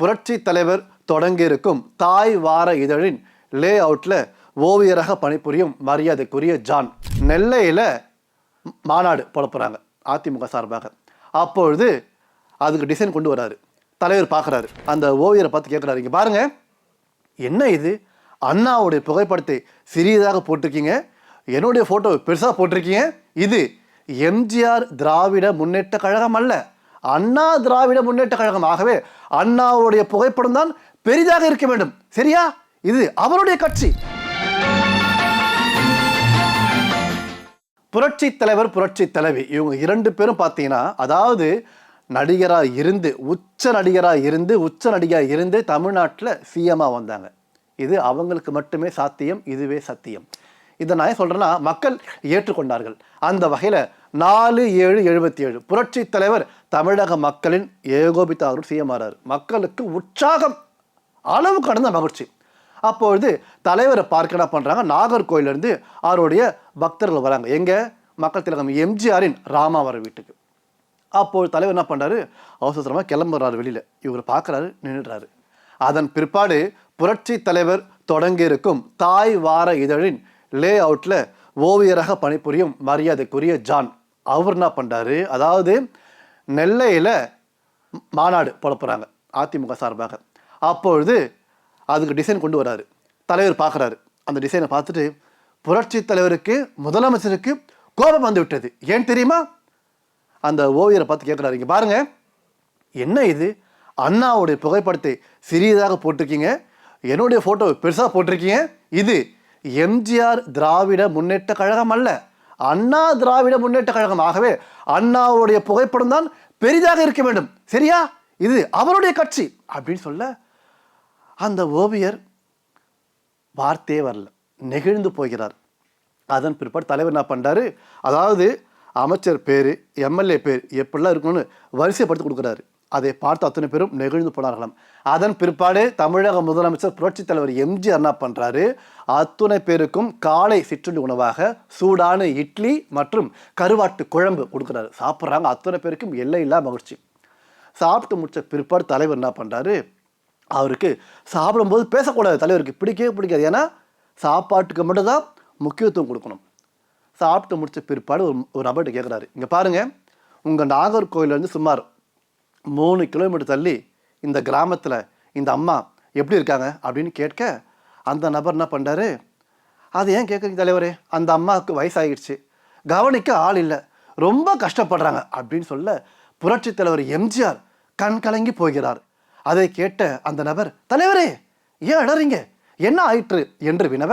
புரட்சி தலைவர் தொடங்கியிருக்கும் தாய் வார இதழின் லே அவுட்டில் ஓவியராக பணிபுரியும் மரியாதைக்குரிய ஜான். நெல்லையில் மாநாடு புலப்புறாங்க அதிமுக சார்பாக. அப்பொழுது அதுக்கு டிசைன் கொண்டு வராரு. தலைவர் பார்க்குறாரு அந்த ஓவியரை பார்த்து கேட்குறாரு இங்கே பாருங்க. என்ன இது? அண்ணாவுடைய புகைப்படத்தை சிறியதாக போட்டிருக்கீங்க. என்னுடைய ஃபோட்டோ பெருசாக போட்டிருக்கீங்க. இது எம்ஜிஆர் திராவிட முன்னேற்ற கழகம் அல்ல. அண்ணா திராவிட முன்னேற்ற கழகம். ஆகவே அண்ணாவுடைய புகைப்படம் தான் பெரிதாக இருக்க வேண்டும். சரியா? இது அவருடைய கட்சி. புரட்சி தலைவர் புரட்சி தலைவி. இவங்க இரண்டு பேரும் பார்த்தீங்கன்னா அதாவது நடிகராக இருந்து உச்ச நடிகராக இருந்து உச்ச நடிகராக இருந்து தமிழ்நாட்டில் சிஎம்மாக வந்தாங்க. இது அவங்களுக்கு மட்டுமே சாத்தியம் இதுவே சத்தியம். இதை நான் ஏன் சொல்கிறேன்னா மக்கள் ஏற்றுக்கொண்டார்கள். அந்த வகையில் நாலு ஏழு எழுபத்தி ஏழு புரட்சி தலைவர் தமிழக மக்களின் ஏகோபித்த அவர்கள் மக்களுக்கு உற்சாகம் அளவு கடந்த மகிழ்ச்சி. அப்பொழுது தலைவரை பார்க்க என்ன பண்ணுறாங்க நாகர்கோயிலேருந்து அவருடைய பக்தர்கள் வராங்க. எங்கே? மக்கள் திலகம் எம்ஜிஆரின் ராமாவர வீட்டுக்கு. அப்போது தலைவர் என்ன பண்ணுறாரு அவசரமாக கிளம்புறாரு வெளியில். இவர் பார்க்குறாரு நின்றுடுறாரு அதன் பிற்பாடு புரட்சி தலைவர் தொடங்கியிருக்கும் தாய் வார இதழின் லே அவுட்டில் ஓவியராக பணிபுரியும் மரியாதைக்குரிய ஜான். அவர் என்ன பண்ணுறாரு அதாவது நெல்லையில் மாநாடு புலப்புறாங்க போகிறாங்க அதிமுக சார்பாக. அப்பொழுது அதுக்கு டிசைன் கொண்டு வராரு. தலைவர் பார்க்குறாரு அந்த டிசைனை பார்த்துட்டு புரட்சி தலைவருக்கு முதலமைச்சருக்கு கோபம் வந்து விட்டது. ஏன் தெரியுமா? அந்த ஓவியரை பார்த்து கேட்குறாரு இங்கே பாருங்கள் என்ன இது? அண்ணாவுடைய புகைப்படத்தை சிறியதாக போட்டிருக்கீங்க. என்னுடைய ஃபோட்டோவை பெருசாக போட்டிருக்கீங்க. இது எம்ஜிஆர் திராவிட முன்னேற்ற கழகம் அல்ல. அண்ணா திராவிட முன்னேற்ற கழகம். ஆகவே அண்ணாவுடைய புகைப்படம் தான் பெரிதாக இருக்க வேண்டும். சரியா? இது அவருடைய கட்சி. அப்படின்னு சொல்ல அந்த ஓவியர் வார்த்தையே வரல. நெகிழ்ந்து போகிறார். அதன் பிற்பாடு தலைவர் என்ன பண்ணுறாரு அதாவது அமைச்சர் பேர் எம்எல்ஏ பேர் எப்படிலாம் இருக்கணும்னு வரிசைப்படுத்தி கொடுக்குறாரு. அதை பார்த்து அத்தனை பேரும் நெகிழ்ந்து போனார்களாம். அதன் பிற்பாடு தமிழக முதலமைச்சர் புரட்சித் தலைவர் எம்ஜிஆர் என்ன பண்ணுறாரு அத்துணை பேருக்கும் காலை சிற்றுண்டி உணவாக சூடான இட்லி மற்றும் கருவாட்டு குழம்பு கொடுக்குறாரு. சாப்பிட்றாங்க. அத்தனை பேருக்கும் எல்லையில்லா மகிழ்ச்சி. சாப்பிட்டு முடித்த பிற்பாடு தலைவர் என்ன பண்ணுறாரு அவருக்கு சாப்பிடும்போது பேசக்கூடாது. தலைவருக்கு பிடிக்கவே பிடிக்காது. ஏன்னா சாப்பாட்டுக்கு மட்டும்தான் முக்கியத்துவம் கொடுக்கணும். சாப்பிட்டு முடித்த பிற்பாடு ஒரு ஒரு நபர்கிட்ட கேட்குறாரு இங்கே பாருங்கள் உங்கள் நாகர்கோவிலேருந்து சுமார் மூணு கிலோமீட்டர் தள்ளி இந்த கிராமத்தில் இந்த அம்மா எப்படி இருக்காங்க அப்படின்னு கேட்க அந்த நபர் என்ன பண்ணுறாரு அது ஏன் கேட்குறீங்க தலைவரே? அந்த அம்மாவுக்கு வயசாகிடுச்சு கவனிக்க ஆள் இல்லை. ரொம்ப கஷ்டப்படுறாங்க அப்படின்னு சொல்ல புரட்சி தலைவர் எம்ஜிஆர் கண் கலங்கி போகிறார். அதை கேட்ட அந்த நபர் தலைவரே ஏன் அடறீங்க என்ன ஆயிற்று? என்று வினவ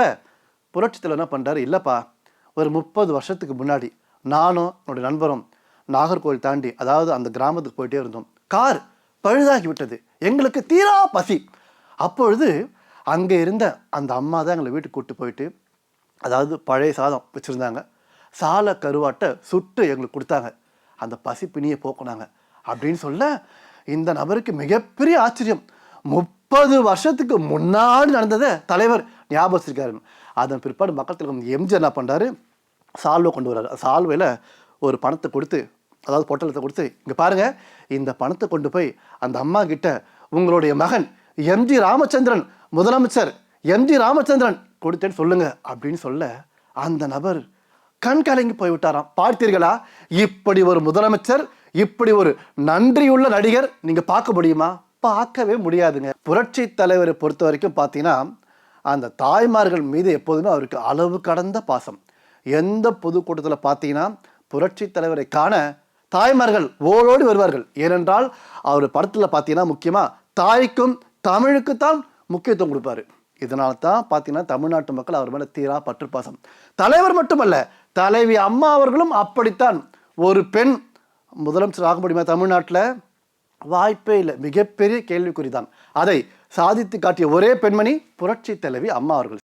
புரட்சி தலைவர் என்ன பண்ணுறாரு இல்லைப்பா ஒரு முப்பது வருஷத்துக்கு முன்னாடி நானும் என்னுடைய நண்பரும் நாகர்கோவில் தாண்டி அதாவது அந்த கிராமத்துக்கு போயிட்டே இருந்தோம். கார் பழுதாகி விட்டது எங்களுக்கு தீரா பசி. அப்பொழுது அங்கே இருந்த அந்த அம்மா தான் எங்களை வீட்டுக்கு கூட்டு போயிட்டு அதாவது பழைய சாதம் வச்சுருந்தாங்க. சால கருவாட்டை சுட்டு எங்களுக்கு கொடுத்தாங்க. அந்த பசி பிணியை போக்குனாங்க. அப்படின்னு சொல்ல இந்த நபருக்கு மிகப்பெரிய ஆச்சரியம். முப்பது வருஷத்துக்கு முன்னாடி நடந்ததை தலைவர் ஞாபகம் வச்சிருக்காரு. அதன் பிற்பாடு மக்கள் திலகம் எம்ஜிஆர் என்ன பண்ணுறாரு சால்வை கொண்டு வர்றாரு. சால்வையில் ஒரு பணத்தை கொடுத்து அதாவது பொட்டலத்தை கொடுத்து இங்கே பாருங்க இந்த பணத்தை கொண்டு போய் அந்த அம்மா கிட்ட உங்களுடைய மகன் எம்ஜி ராமச்சந்திரன் முதலமைச்சர் எம்ஜி ராமச்சந்திரன் கொடுத்தேன்னு சொல்லுங்க அப்படின்னு சொல்ல அந்த நபர் கண் கலங்கி போய்விட்டாராம். பார்த்தீர்களா? இப்படி ஒரு முதலமைச்சர் இப்படி ஒரு நன்றியுள்ள நடிகர் நீங்கள் பார்க்க முடியுமா? பார்க்கவே முடியாதுங்க. புரட்சி தலைவரை பொறுத்த வரைக்கும் பார்த்தீங்கன்னா அந்த தாய்மார்கள் மீது எப்போதுமே அவருக்கு அளவு கடந்த பாசம். எந்த பொதுக்கூட்டத்தில் பார்த்தீங்கன்னா புரட்சி தலைவரை காண தாய்மார்கள் ஓடோடி வருவார்கள். ஏனென்றால் அவர் படத்தில் பார்த்தீங்கன்னா முக்கியமாக தாய்க்கும் தமிழுக்குத்தான் முக்கியத்துவம் கொடுப்பாரு. இதனால தான் பார்த்தீங்கன்னா தமிழ்நாட்டு மக்கள் அவர் மேலே தீரா பற்றுப்பாசம். தலைவர் மட்டுமல்ல தலைவி அம்மா அவர்களும் அப்படித்தான். ஒரு பெண் முதலமைச்சர் ஆக முடியுமா தமிழ்நாட்டில்? வாய்ப்பே இல்லை. மிகப்பெரிய கேள்விக்குறி தான் அதை சாதித்து காட்டிய ஒரே பெண்மணி புரட்சி தலைவி அம்மா அவர்கள்.